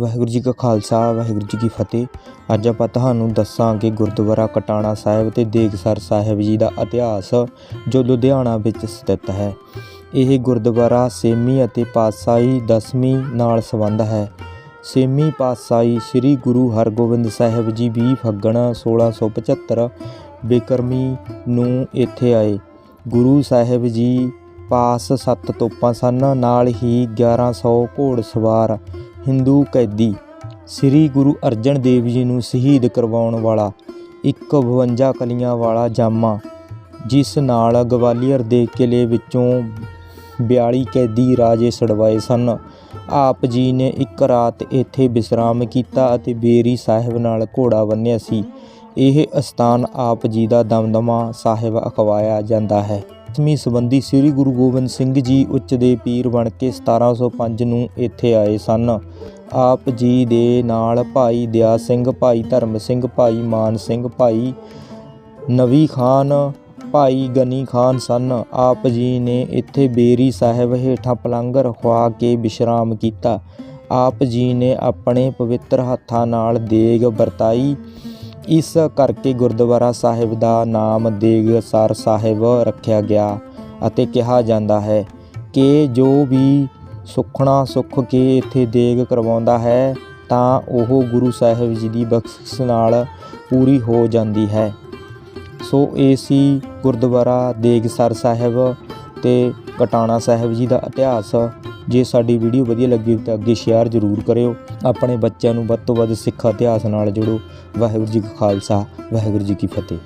ਵਾਹਿਗੁਰੂ ਜੀ ਕਾ ਖਾਲਸਾ, ਵਾਹਿਗੁਰੂ ਜੀ ਕੀ ਫਤਿਹ। ਅੱਜ ਆਪਾਂ ਤੁਹਾਨੂੰ ਦੱਸਾਂਗੇ ਗੁਰਦੁਆਰਾ ਕਟਾਣਾ ਸਾਹਿਬ ਤੇ ਦੇਗਸਰ ਸਾਹਿਬ ਜੀ ਦਾ ਇਤਿਹਾਸ, ਜੋ ਲੁਧਿਆਣਾ ਵਿੱਚ ਸਥਿਤ ਹੈ। ਇਹ ਗੁਰਦੁਆਰਾ ਸੇਮੀ ਅਤੇ ਪਾਤਸ਼ਾਹੀ ਦਸਵੀਂ ਨਾਲ ਸੰਬੰਧ ਹੈ। ਸੇਮੀ ਪਾਤਸ਼ਾਹੀ ਸ੍ਰੀ ਗੁਰੂ ਹਰਗੋਬਿੰਦ ਸਾਹਿਬ ਜੀ 20 ਫੱਗਣ 1675 ਬਿਕਰਮੀ ਨੂੰ ਇੱਥੇ ਆਏ। ਗੁਰੂ ਸਾਹਿਬ ਜੀ ਪਾਸ ਸੱਤ ਤੋਪਾਂ ਸਨ, ਨਾਲ ਹੀ 1100 ਘੋੜਸਵਾਰ ਹਿੰਦੂ ਕੈਦੀ ਸ੍ਰੀ ਗੁਰੂ ਅਰਜਨ ਦੇਵ ਜੀ ਨੂੰ ਸ਼ਹੀਦ ਕਰਵਾਉਣ ਵਾਲਾ ਇੱਕ 52 ਕਲੀਆਂ ਵਾਲਾ ਜਾਮਾ, ਜਿਸ ਨਾਲ ਗਵਾਲੀਅਰ ਦੇ ਕਿਲੇ ਵਿੱਚੋਂ 42 ਕੈਦੀ ਰਾਜੇ ਛਡਵਾਏ ਸਨ। ਆਪ ਜੀ ਨੇ ਇੱਕ ਰਾਤ ਇੱਥੇ ਵਿਸ਼ਰਾਮ ਕੀਤਾ ਅਤੇ ਬੇਰੀ ਸਾਹਿਬ ਨਾਲ ਘੋੜਾ ਬੰਨਿਆ ਸੀ। ਇਹ ਅਸਥਾਨ ਆਪ ਜੀ ਦਾ ਦਮਦਮਾ ਸਾਹਿਬ ਅਖਵਾਇਆ ਜਾਂਦਾ ਹੈ। ਦਸਵੀਂ ਸੰਬੰਧੀ ਸ੍ਰੀ ਗੁਰੂ ਗੋਬਿੰਦ ਸਿੰਘ ਜੀ ਉੱਚ ਦੇ ਪੀਰ ਬਣ ਕੇ 1705 ਨੂੰ ਇੱਥੇ ਆਏ ਸਨ। ਆਪ ਜੀ ਦੇ ਨਾਲ ਭਾਈ ਦਿਆ ਸਿੰਘ, ਭਾਈ ਧਰਮ ਸਿੰਘ, ਭਾਈ ਮਾਨ ਸਿੰਘ, ਭਾਈ ਨਵੀ ਖਾਨ, ਭਾਈ ਗਨੀ ਖਾਨ ਸਨ। ਆਪ ਜੀ ਨੇ ਇੱਥੇ ਬੇਰੀ ਸਾਹਿਬ ਹੇਠਾਂ ਪਲੰਗ ਰਖਵਾ ਕੇ ਵਿਸ਼ਰਾਮ ਕੀਤਾ। ਆਪ ਜੀ ਨੇ ਆਪਣੇ ਪਵਿੱਤਰ ਹੱਥਾਂ ਨਾਲ ਦੇਗ ਵਰਤਾਈ। ਇਸ ਕਰਕੇ ਗੁਰਦੁਆਰਾ ਸਾਹਿਬ ਦਾ ਨਾਮ ਦੇਗਸਰ ਸਾਹਿਬ ਰੱਖਿਆ ਗਿਆ ਅਤੇ ਕਿਹਾ ਜਾਂਦਾ ਹੈ ਕਿ ਜੋ ਵੀ ਸੁਖਣਾ ਸੁੱਖ ਕੇ ਇੱਥੇ ਦੇਗ ਕਰਵਾਉਂਦਾ ਹੈ, ਤਾਂ ਉਹ ਗੁਰੂ ਸਾਹਿਬ ਜੀ ਦੀ ਬਖਸ਼ਿਸ਼ ਨਾਲ ਪੂਰੀ ਹੋ ਜਾਂਦੀ ਹੈ। ਸੋ ਇਹ ਸੀ ਗੁਰਦੁਆਰਾ ਦੇਗਸਰ ਸਾਹਿਬ ਤੇ ਕਟਾਣਾ ਸਾਹਿਬ ਜੀ ਦਾ ਇਤਿਹਾਸ। ਜੇ ਸਾਡੀ ਵੀਡੀਓ ਵਧੀਆ ਲੱਗੀ ਤਾਂ ਅੱਗੇ ਸ਼ੇਅਰ ਜ਼ਰੂਰ ਕਰਿਓ। ਆਪਣੇ ਬੱਚਿਆਂ ਨੂੰ ਵੱਧ ਤੋਂ ਵੱਧ ਸਿੱਖ ਇਤਿਹਾਸ ਨਾਲ ਜੋੜੋ। ਵਾਹਿਗੁਰੂ ਜੀ ਕਾ ਖਾਲਸਾ, ਵਾਹਿਗੁਰੂ ਜੀ ਕੀ ਫਤਿਹ।